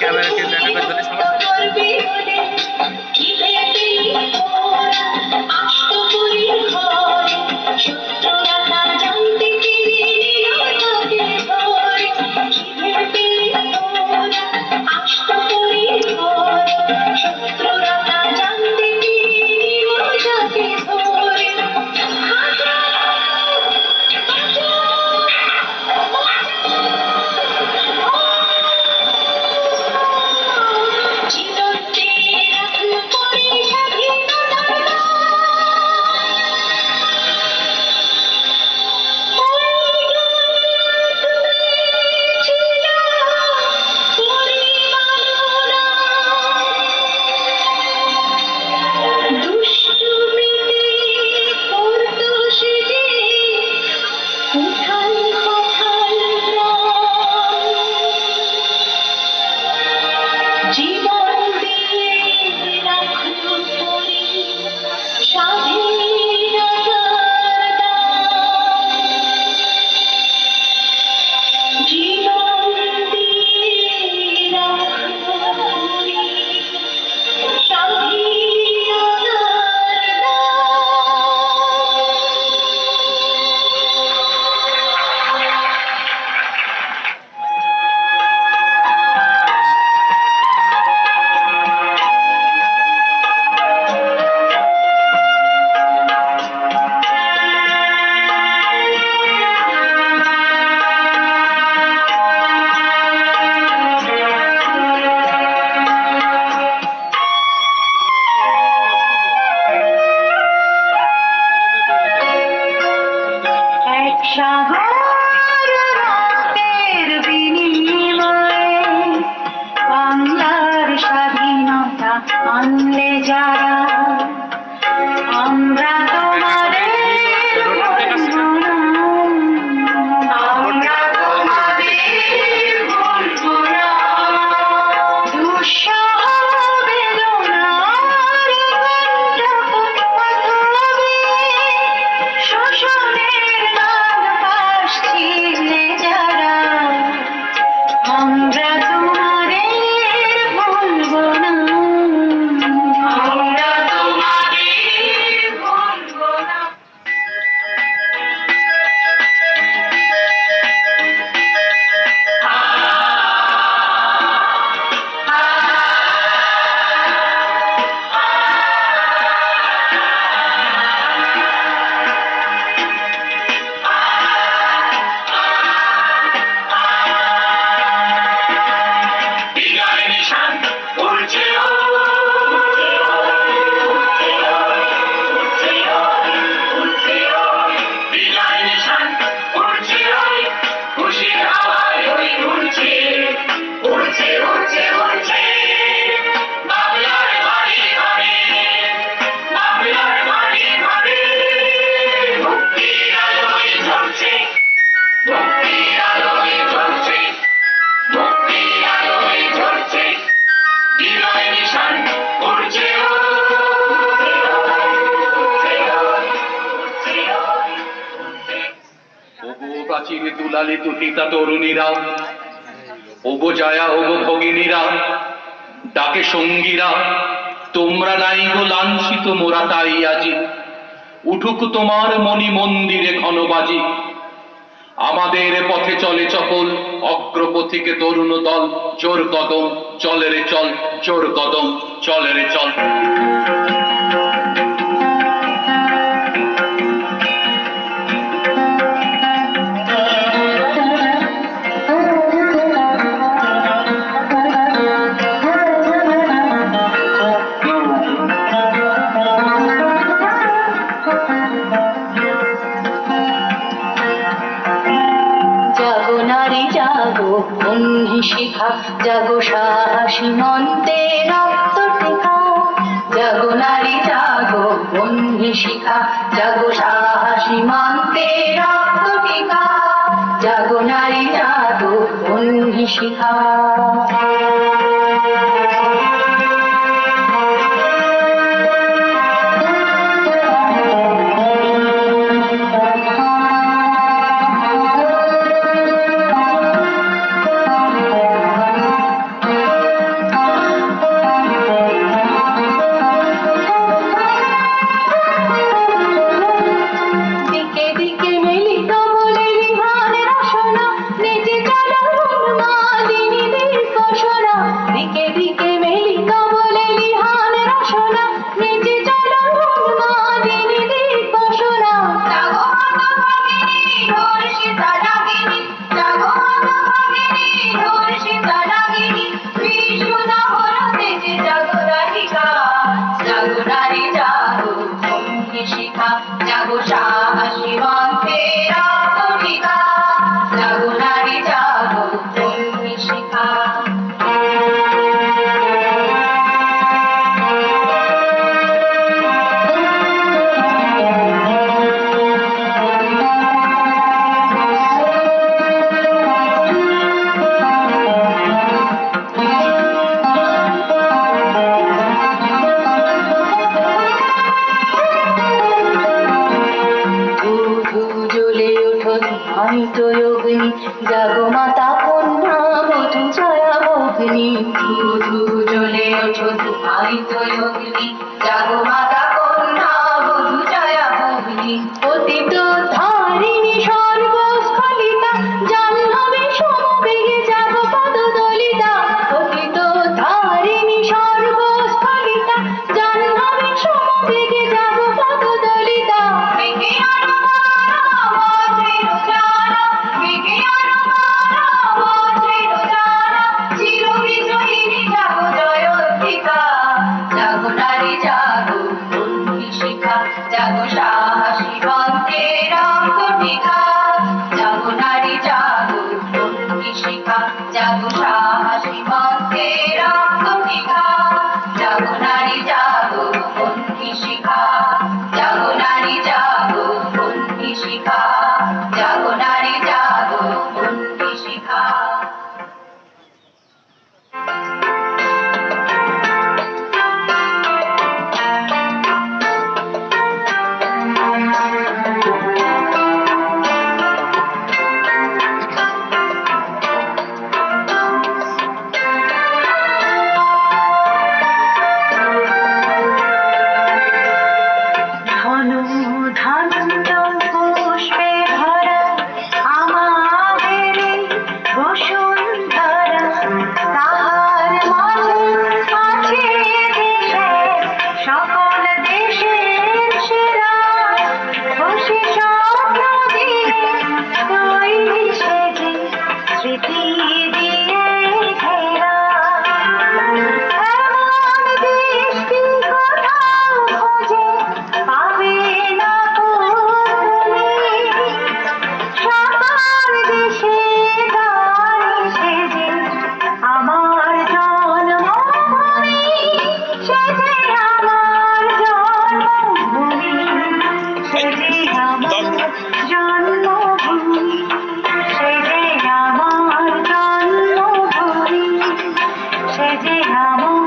ক্যামেরাটি Shanti. বাঙালি তুতিতা তরুণীরা ওগো জায়া ওগো ভগিনীরা, ডাকে সঙ্গীরা, তোমরা নাই গো লাঞ্ছিত মোরা তাই আজি। উঠুক তোমার মনি মন্দিরে ঘনবাজি। আমাদের পথে চলে চপল, অগ্রপথিকে তরুণ দল চোর কদম, চলে রে চল চোর কদম, চলে রে চল। জাগো বন্ধি শিখা জাগো সাহসী মন্তে রক্ত টিকা জাগো নারী, জাগো বন্ধি শিখা জাগো সাহসী মন্তে রক্ত টিকা জাগো নারী, জাগো বন্ধি শিখা নয় অগ্নি পতিত জাদু শিখা জাদু সা जी हम